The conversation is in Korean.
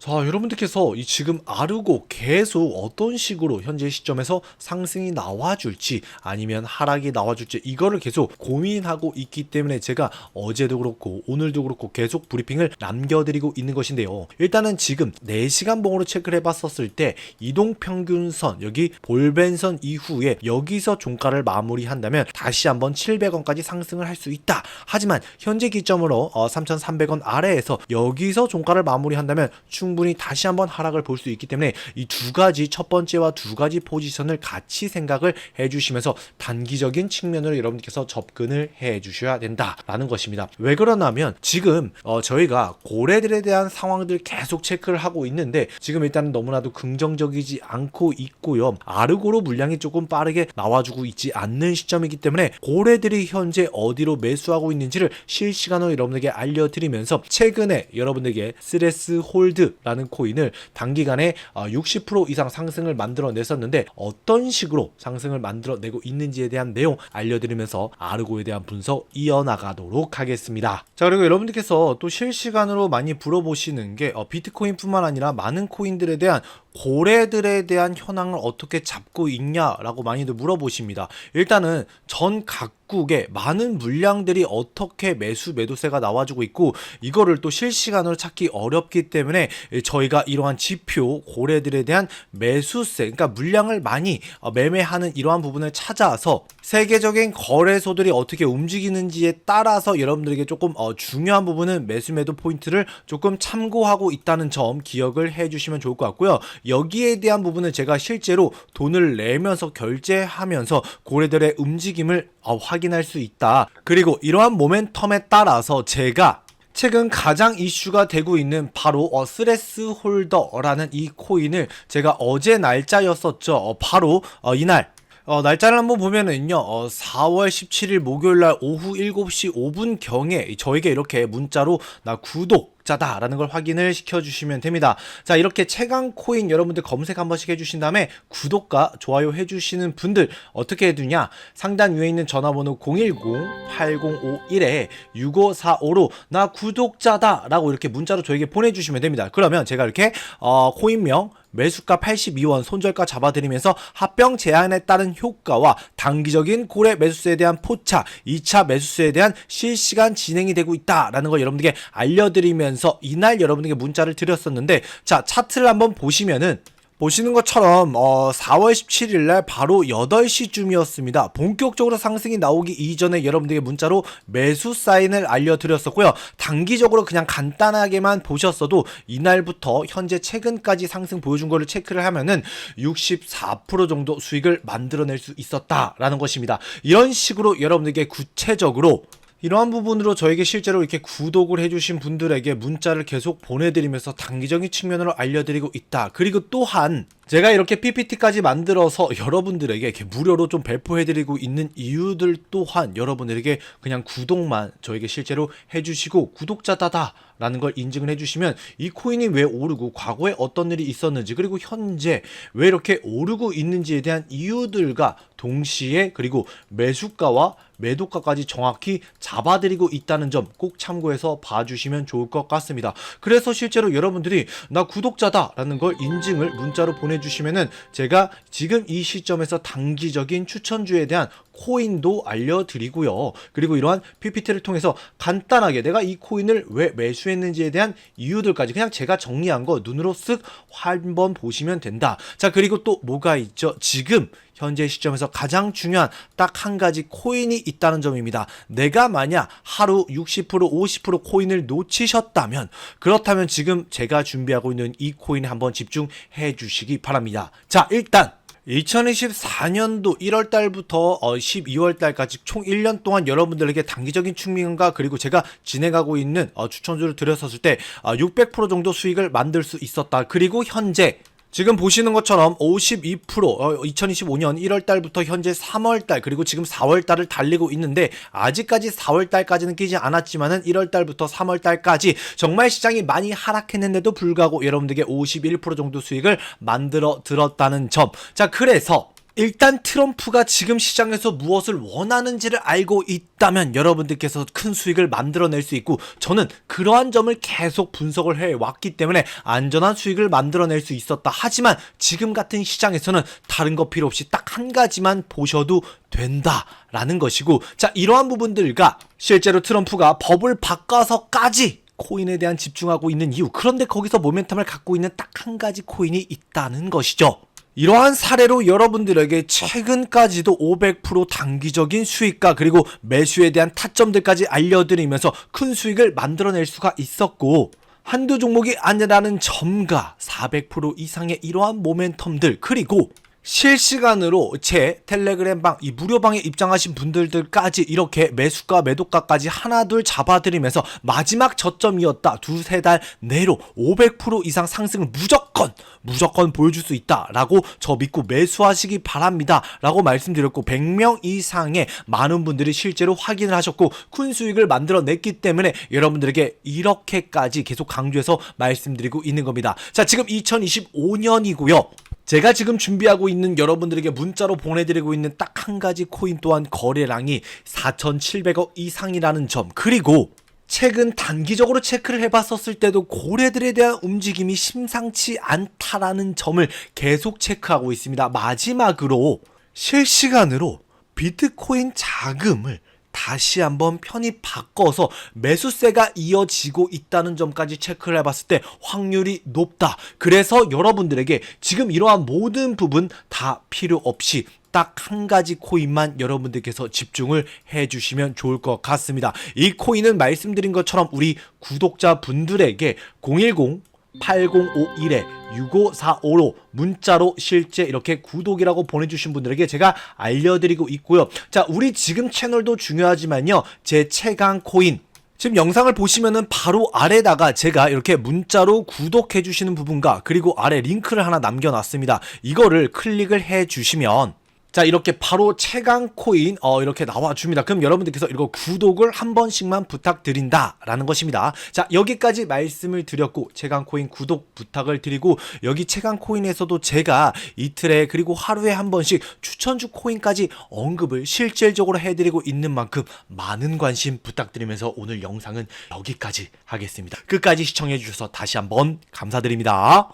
자, 여러분들께서 이 지금 아르고 계속 어떤 식으로 현재 시점에서 상승이 나와줄지 아니면 하락이 나와줄지 이거를 계속 고민하고 있기 때문에 제가 어제도 그렇고 오늘도 그렇고 계속 브리핑을 남겨드리고 있는 것인데요. 일단은 지금 4시간 봉으로 체크를 해봤었을 때 이동평균선 여기 볼벤선 이후에 여기서 종가를 마무리한다면 다시 한번 700원까지 상승을 할 수 있다. 하지만 현재 기점으로 어, 3,300원 아래에서 여기서 종가를 마무리한다면 충 분히 다시 한번 하락을 볼 수 있기 때문에 이 두 가지 첫 번째와 두 가지 포지션을 같이 생각을 해주시면서 단기적인 측면으로 여러분께서 접근을 해주셔야 된다라는 것입니다. 왜 그러냐면 지금 어, 저희가 고래들에 대한 상황들 계속 체크를 하고 있는데 지금 일단 너무나도 긍정적이지 않고 있고요. 아르고로 물량이 조금 빠르게 나와주고 있지 않는 시점이기 때문에 고래들이 현재 어디로 매수하고 있는지를 실시간으로 여러분에게 알려드리면서 최근에 여러분에게 스레스 홀드 라는 코인을 단기간에 어, 60% 이상 상승을 만들어냈었는데 어떤 식으로 상승을 만들어내고 있는지에 대한 내용 알려드리면서 아르고에 대한 분석 이어나가도록 하겠습니다. 자 그리고 여러분들께서 또 실시간으로 많이 물어보시는 게 어, 비트코인뿐만 아니라 많은 코인들에 대한 고래들에 대한 현황을 어떻게 잡고 있냐라고 많이들 물어보십니다. 일단은 전 각국의 많은 물량들이 어떻게 매수 매도세가 나와주고 있고 이거를 또 실시간으로 찾기 어렵기 때문에 저희가 이러한 지표 고래들에 대한 매수세 그러니까 물량을 많이 어, 매매하는 이러한 부분을 찾아서 세계적인 거래소들이 어떻게 움직이는지에 따라서 여러분들에게 조금 어, 중요한 부분은 매수 매도 포인트를 조금 참고하고 있다는 점 기억을 해 주시면 좋을 것 같고요. 여기에 대한 부분은 제가 실제로 돈을 내면서 결제하면서 고래들의 움직임을 어, 확인할 수 있다. 그리고 이러한 모멘텀에 따라서 제가 최근 가장 이슈가 되고 있는 바로 어, 스레스 홀더라는 이 코인을 제가 어제 날짜였었죠. 어, 바로 어, 이날 어, 날짜를 한번 보면은요, 어, 4월 17일 목요일 날 오후 7시 5분 경에 저에게 이렇게 문자로 나 구독, 자다라는 걸 확인을 시켜주시면 됩니다. 자 이렇게 최강 코인 여러분들 검색 한 번씩 해주신 다음에 구독과 좋아요 해주시는 분들 어떻게 해두냐 상단 위에 있는 전화번호 010-8051-6545로 나 구독자다라고 이렇게 문자로 저에게 보내주시면 됩니다. 그러면 제가 이렇게 어, 코인명 매수가 82원 손절가 잡아드리면서 합병 제한에 따른 효과와 단기적인 고래 매수세에 대한 포차 2차 매수세에 대한 실시간 진행이 되고 있다라는 걸 여러분들께 알려드리면서 이날 여러분들께 문자를 드렸었는데 자 차트를 한번 보시면은 보시는 것처럼 어, 4월 17일 날 바로 8시쯤이었습니다. 본격적으로 상승이 나오기 이전에 여러분들에게 문자로 매수 사인을 알려드렸었고요. 단기적으로 그냥 간단하게만 보셨어도 이날부터 현재 최근까지 상승 보여준 거를 체크를 하면은 64% 정도 수익을 만들어낼 수 있었다라는 것입니다. 이런 식으로 여러분들에게 구체적으로 이러한 부분으로 저에게 실제로 이렇게 구독을 해주신 분들에게 문자를 계속 보내드리면서 단기적인 측면으로 알려드리고 있다. 그리고 또한 제가 이렇게 PPT까지 만들어서 여러분들에게 이렇게 무료로 좀 배포해드리고 있는 이유들 또한 여러분들에게 그냥 구독만 저에게 실제로 해주시고 구독자다다. 라는 걸 인증을 해주시면 이 코인이 왜 오르고 과거에 어떤 일이 있었는지 그리고 현재 왜 이렇게 오르고 있는지에 대한 이유들과 동시에 그리고 매수가와 매도가까지 정확히 잡아드리고 있다는 점 꼭 참고해서 봐주시면 좋을 것 같습니다. 그래서 실제로 여러분들이 나 구독자다라는 걸 인증을 문자로 보내 주시면은 제가 지금 이 시점에서 단기적인 추천주에 대한 코인도 알려드리고요. 그리고 이러한 PPT를 통해서 간단하게 내가 이 코인을 왜 매수했는지에 대한 이유들까지 그냥 제가 정리한 거 눈으로 쓱 한번 보시면 된다. 자, 그리고 또 뭐가 있죠? 지금 현재 시점에서 가장 중요한 딱 한 가지 코인이 있다는 점입니다. 내가 만약 하루 60% 50% 코인을 놓치셨다면 그렇다면 지금 제가 준비하고 있는 이 코인에 한번 집중해 주시기 바랍니다. 자, 일단 2024년도 1월 달부터 12월 달까지 총 1년 동안 여러분들에게 단기적인 측면과 그리고 제가 진행하고 있는 어, 추천주를 드렸었을 때 600% 정도 수익을 만들 수 있었다. 그리고 현재 지금 보시는 것처럼 52% 어, 2025년 1월 달부터 현재 3월 달 그리고 지금 4월 달을 달리고 있는데 아직까지 4월 달까지는 끼지 않았지만은 1월 달부터 3월 달까지 정말 시장이 많이 하락했는데도 불구하고 여러분들에게 51% 정도 수익을 만들어 들었다는 점. 자, 그래서 일단 트럼프가 지금 시장에서 무엇을 원하는지를 알고 있다면 여러분들께서 큰 수익을 만들어낼 수 있고 저는 그러한 점을 계속 분석을 해 왔기 때문에 안전한 수익을 만들어낼 수 있었다. 하지만 지금 같은 시장에서는 다른 거 필요 없이 딱 한 가지만 보셔도 된다라는 것이고 자 이러한 부분들과 실제로 트럼프가 법을 바꿔서까지 코인에 대한 집중하고 있는 이유 그런데 거기서 모멘텀을 갖고 있는 딱 한 가지 코인이 있다는 것이죠. 이러한 사례로 여러분들에게 최근까지도 500% 단기적인 수익과 그리고 매수에 대한 타점들까지 알려드리면서 큰 수익을 만들어낼 수가 있었고 한두 종목이 아니라는 점과 400% 이상의 이러한 모멘텀들 그리고 실시간으로 제 텔레그램 방, 이 무료방에 입장하신 분들까지 이렇게 매수가 매도가까지 하나 둘 잡아드리면서 마지막 저점이었다. 두세 달 내로 500% 이상 상승을 무조건, 무조건 보여줄 수 있다. 라고 저 믿고 매수하시기 바랍니다. 라고 말씀드렸고, 100명 이상의 많은 분들이 실제로 확인을 하셨고, 큰 수익을 만들어냈기 때문에 여러분들에게 이렇게까지 계속 강조해서 말씀드리고 있는 겁니다. 자, 지금 2025년이고요. 제가 지금 준비하고 있는 여러분들에게 문자로 보내드리고 있는 딱 한 가지 코인 또한 거래량이 4,700억 이상이라는 점 그리고 최근 단기적으로 체크를 해봤었을 때도 고래들에 대한 움직임이 심상치 않다라는 점을 계속 체크하고 있습니다. 마지막으로 실시간으로 비트코인 자금을 다시 한번 편입 바꿔서 매수세가 이어지고 있다는 점까지 체크를 해봤을 때 확률이 높다. 그래서 여러분들에게 지금 이러한 모든 부분 다 필요 없이 딱한 가지 코인만 여러분들께서 집중을 해주시면 좋을 것 같습니다. 이 코인은 말씀드린 것처럼 우리 구독자 분들에게 010 8051에 6545로 문자로 실제 이렇게 구독이라고 보내주신 분들에게 제가 알려드리고 있고요. 자, 우리 지금 채널도 중요하지만요. 제 최강 코인. 지금 영상을 보시면은 바로 아래다가 제가 이렇게 문자로 구독해 주시는 부분과 그리고 아래 링크를 하나 남겨놨습니다. 이거를 클릭을 해 주시면 자 이렇게 바로 최강 코인 어 이렇게 나와 줍니다. 그럼 여러분들께서 이거 구독을 한 번씩만 부탁드린다 라는 것입니다. 자 여기까지 말씀을 드렸고 최강 코인 구독 부탁을 드리고 여기 최강 코인에서도 제가 이틀에 그리고 하루에 한 번씩 추천주 코인까지 언급을 실질적으로 해드리고 있는 만큼 많은 관심 부탁드리면서 오늘 영상은 여기까지 하겠습니다. 끝까지 시청해 주셔서 다시 한번 감사드립니다.